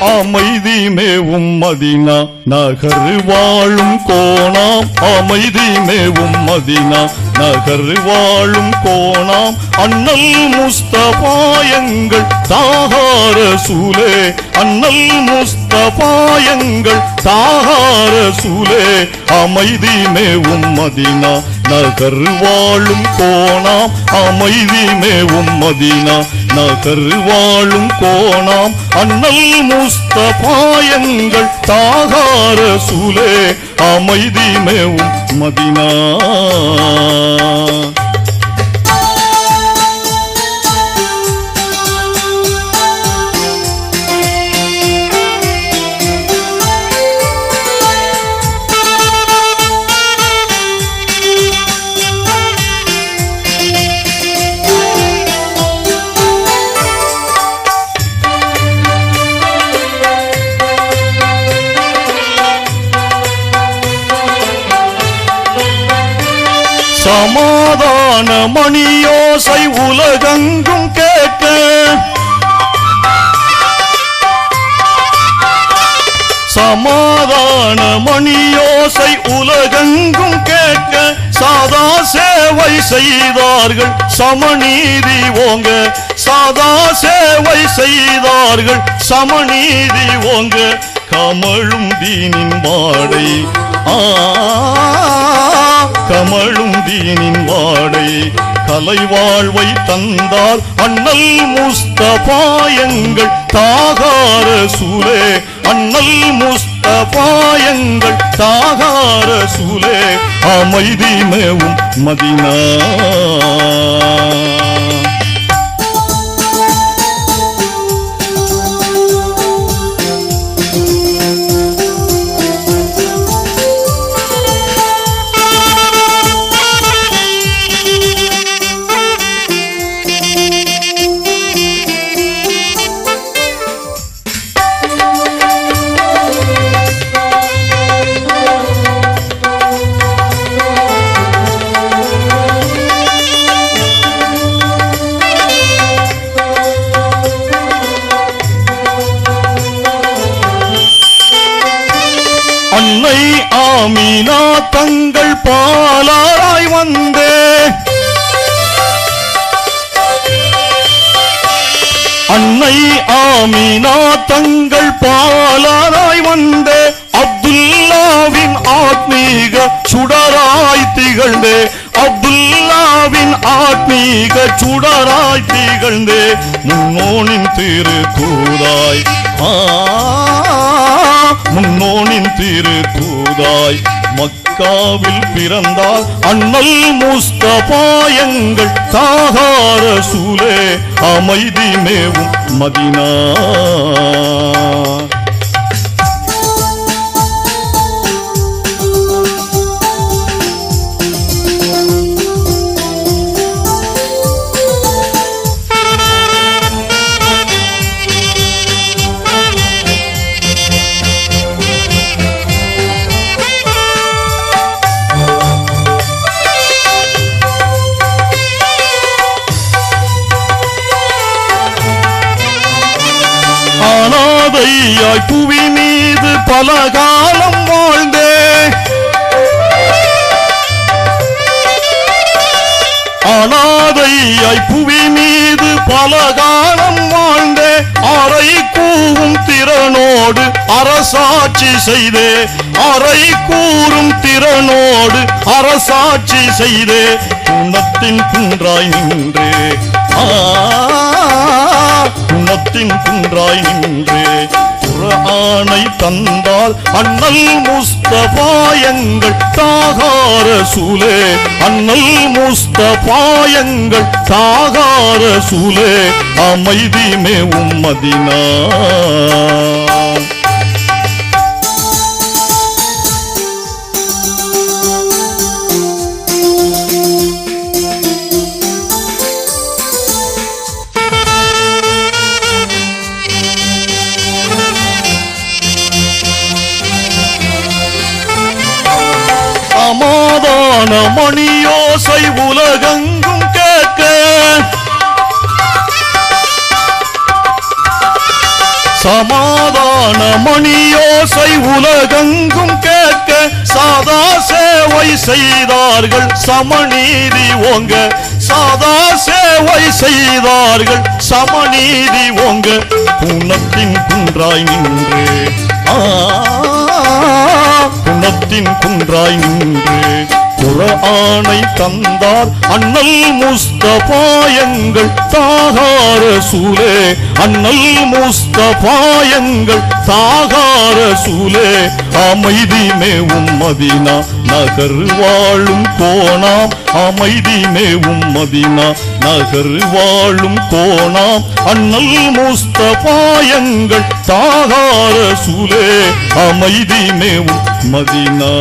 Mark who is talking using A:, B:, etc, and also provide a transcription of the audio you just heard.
A: அமைதி மேவும் மதினா நகர் வாழும் கோணாம் அமைதி மேவும் மதினா நகர் வாழும் கோணாம் அண்ணல் முஸ்தபாயங்கள் தாகார சூலே. அண்ணல் முஸ்தபாயங்கள் தாகார சூலே. அமைதி மேவும் மதினா நகர் வாழும் கோணாம் அமைதி மேவும் மதினா நகர் வாழும் கோணாம் அண்ணல் முஸ்தபா எங்கள் தாகார சூலே அமைதி மேவும் மதினா. சமாதான மணியோசை உலகெங்கும் கேட்க. சமாதான மணியோசை உலகெங்கும் கேட்க. சாதா சேவை செய்தார்கள் சமநீதி ஓங்க. சாதா சேவை செய்தார்கள் சமநீதி ஓங்க. கமழும் தீனின் மாடை ஆ கமழும் தீனின் வாடை கலை வாழ்வை தந்தால் அண்ணல் முஸ்தபாயங்கள் தாகார சூலே. அண்ணல் முஸ்தபாயங்கள் தாகார சூலே. அமைதி மேவும் மதினா. ஆமினா தங்கள் பாலாராய் வந்தே. அன்னை ஆமினா தங்கள் பாலாராய் வந்தே. அப்துல்லாவின் ஆத்மீக சுடராய் திகழ்ந்தே. அப்துல்லாவின் ஆத்மீக சுடராய் திகழ்ந்தே முன்னோனின் திரு தூதாய் முன்னோனின் திரு தூதாய் மக்காவில் பிறந்தால் அண்ணல் முஸ்தபாயங்கள் தாகார சூலே அமைதி மேவும் மதினா. புவி மீது பல காலம் வாழ்ந்தே. அனாதையாய் புவி மீது பல காலம் வாழ்ந்தே. அறை கூவும் திறனோடு அரசாட்சி செய்தே. அறை கூறும் திறனோடு அரசாட்சி செய்தே. குணத்தின் குன்றாய் நின்றே. குணத்தின் குன்றாய் நின்றே. குர்ஆனை தந்தால் அண்ணல் முஸ்தபா எங்கள் தாகார சூலே. அண்ணல் முஸ்தபா எங்கள் தாகார சூலே. அமைதி உம்மதினா. மதினா மணியோசை உலகெங்கும் கேட்க. சமாதான மணியோசை உலகெங்கும் கேட்க. சாதா சேவை செய்தார்கள் சமநீதி ஓங்க. சாதா சேவை செய்தார்கள் சமநீதி ஓங்க. குணத்தின் குன்றாய் நின்று. ஆ, குணத்தின் குன்றாய் நின்று. குர்ஆனை தந்தார் அண்ணல் முஸ்தபாயங்கள் தாகார சூலே. அண்ணல் முஸ்தபாயங்கள் தாகார சூலே. அமைதி மேவும் மதினா நகர் வாழும் கோணாம் அமைதி மேவும் மதினா நகர் வாழும் கோணாம் அண்ணல் முஸ்தபா எங்கள் தாகார சூலே அமைதி மேவும் மதினா.